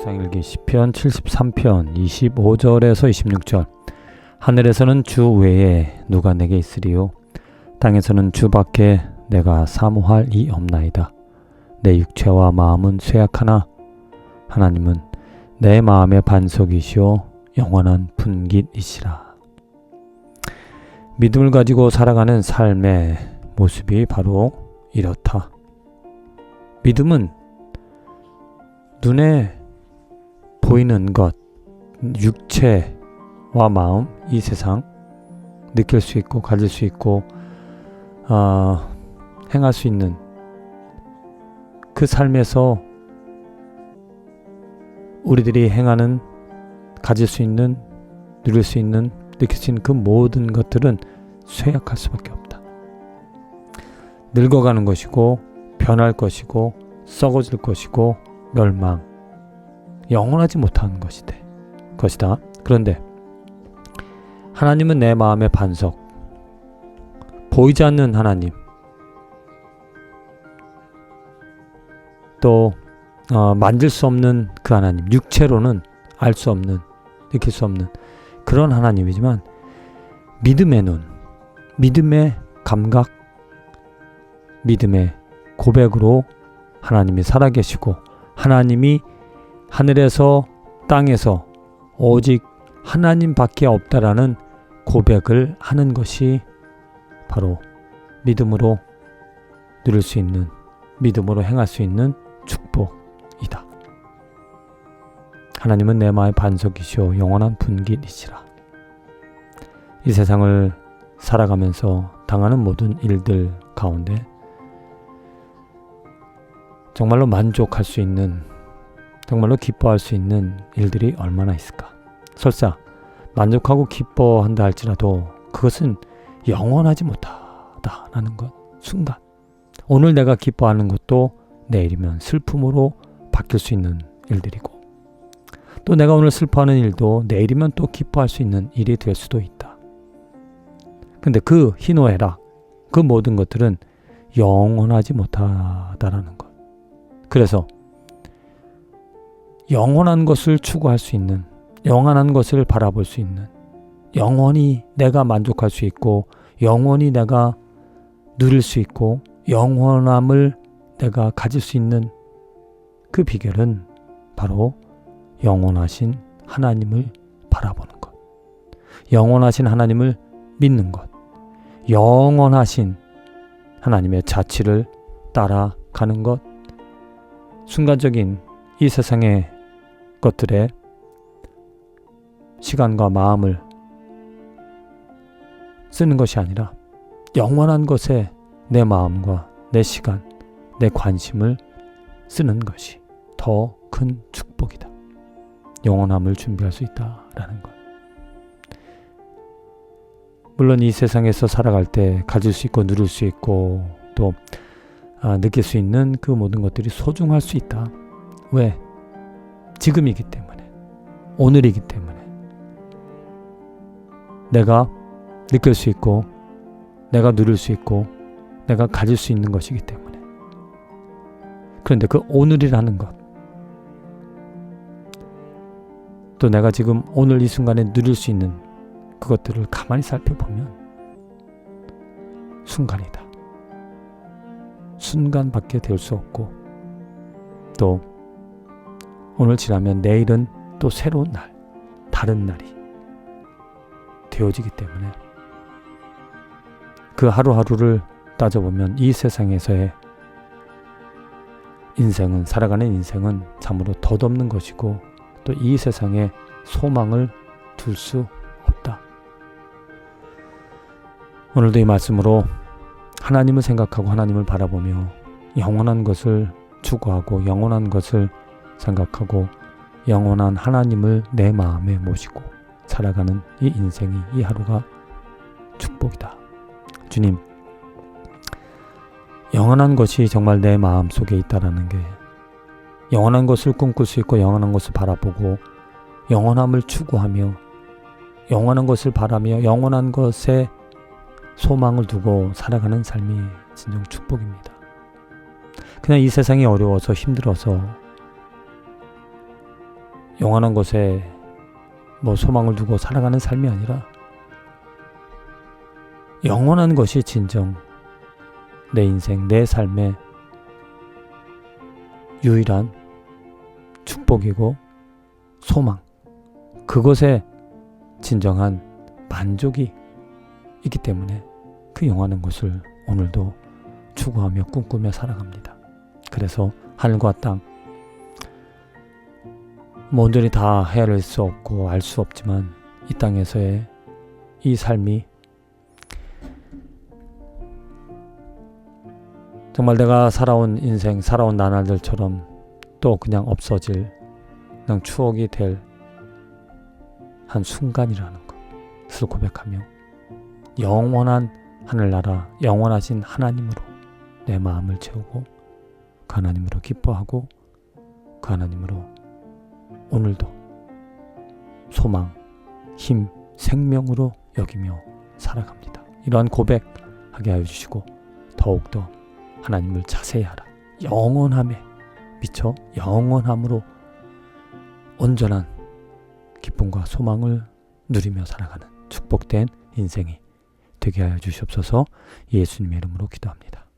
묵상일기 시편 73편 25절에서 26절. 하늘에서는 주 외에 누가 내게 있으리요? 땅에서는 주밖에 내가 사모할 이 없나이다. 내 육체와 마음은 쇠약하나? 하나님은 내 마음의 반석이시오 영원한 분깃이시라. 믿음을 가지고 살아가는 삶의 모습이 바로 이렇다. 믿음은 눈에 보이는 것, 육체와 마음, 이 세상 느낄 수 있고 가질 수 있고 어, 행할 수 있는 그 삶에서 우리들이 행하는 가질 수 있는 누릴 수 있는 느낄 수 있는 그 모든 것들은 쇠약할 수밖에 없다. 늙어가는 것이고 변할 것이고 썩어질 것이고 멸망 영원하지 못한 것이다. 것이다. 그런데 하나님은 내 마음의 반석 보이지 않는 하나님 또 어, 만질 수 없는 그 하나님 육체로는 알 수 없는 느낄 수 없는 그런 하나님이지만 믿음의 눈 믿음의 감각 믿음의 고백으로 하나님이 살아계시고 하나님이 하늘에서 땅에서 오직 하나님밖에 없다라는 고백을 하는 것이 바로 믿음으로 누릴 수 있는 믿음으로 행할 수 있는 축복이다. 하나님은 내 마음의 반석이시오 영원한 분깃이시라. 이 세상을 살아가면서 당하는 모든 일들 가운데 정말로 만족할 수 있는 정말로 기뻐할 수 있는 일들이 얼마나 있을까? 설사 만족하고 기뻐한다 할지라도 그것은 영원하지 못하다라는 것 순간 오늘 내가 기뻐하는 것도 내일이면 슬픔으로 바뀔 수 있는 일들이고 또 내가 오늘 슬퍼하는 일도 내일이면 또 기뻐할 수 있는 일이 될 수도 있다. 근데 그 희노애락 그 모든 것들은 영원하지 못하다라는 것. 그래서 영원한 것을 추구할 수 있는 영원한 것을 바라볼 수 있는 영원히 내가 만족할 수 있고 영원히 내가 누릴 수 있고 영원함을 내가 가질 수 있는 그 비결은 바로 영원하신 하나님을 바라보는 것. 영원하신 하나님을 믿는 것. 영원하신 하나님의 자치를 따라가는 것. 순간적인 이 세상의 것들에 시간과 마음을 쓰는 것이 아니라 영원한 것에 내 마음과 내 시간, 내 관심을 쓰는 것이 더 큰 축복이다. 영원함을 준비할 수 있다라는 것. 물론 이 세상에서 살아갈 때 가질 수 있고 누릴 수 있고 또 아, 느낄 수 있는 그 모든 것들이 소중할 수 있다. 왜? 지금이기 때문에. 오늘이기 때문에. 내가 느낄 수 있고, 내가 누릴 수 있고, 내가 가질 수 있는 것이기 때문에. 그런데 그 오늘이라는 것, 또 내가 지금 오늘 이 순간에 누릴 수 있는 그것들을 가만히 살펴보면 순간이다. 순간밖에 될 수 없고 또 오늘 지나면 내일은 또 새로운 날, 다른 날이 되어지기 때문에 그 하루하루를 따져보면 이 세상에서의 인생은 살아가는 인생은 참으로 덧없는 것이고 또 이 세상에 소망을 둘 수 없다. 오늘도 이 말씀으로 하나님을 생각하고 하나님을 바라보며 영원한 것을 추구하고 영원한 것을 생각하고 영원한 하나님을 내 마음에 모시고 살아가는 이 인생이 이 하루가 축복이다. 주님, 영원한 것이 정말 내 마음 속에 있다라는 게 영원한 것을 꿈꿀 수 있고 영원한 것을 바라보고 영원함을 추구하며 영원한 것을 바라며 영원한 것에 소망을 두고 살아가는 삶이 진정 축복입니다. 그냥 이 세상이 어려워서 힘들어서 영원한 곳에 뭐 소망을 두고 살아가는 삶이 아니라 영원한 것이 진정 내 인생, 내 삶의 유일한 축복이고 소망. 그것에 진정한 만족이 있기 때문에 그 영원한 것을 오늘도 추구하며 꿈꾸며 살아갑니다. 그래서 하늘과 땅, 뭐 온전히 다 헤아릴 수 없고 알 수 없지만 이 땅에서의 이 삶이 정말 내가 살아온 인생, 살아온 나날들처럼 또 그냥 없어질 그냥 추억이 될 한 순간이라는 것을 고백하며 영원한 하늘나라, 영원하신 하나님으로 내 마음을 채우고 그 하나님으로 기뻐하고 그 하나님으로 오늘도 소망, 힘, 생명으로 여기며 살아갑니다. 이러한 고백하게 하여 주시고 더욱더 하나님을 자세히 알아 영원함에 미쳐 영원함으로 온전한 기쁨과 소망을 누리며 살아가는 축복된 인생이 되게 하여 주시옵소서 예수님의 이름으로 기도합니다.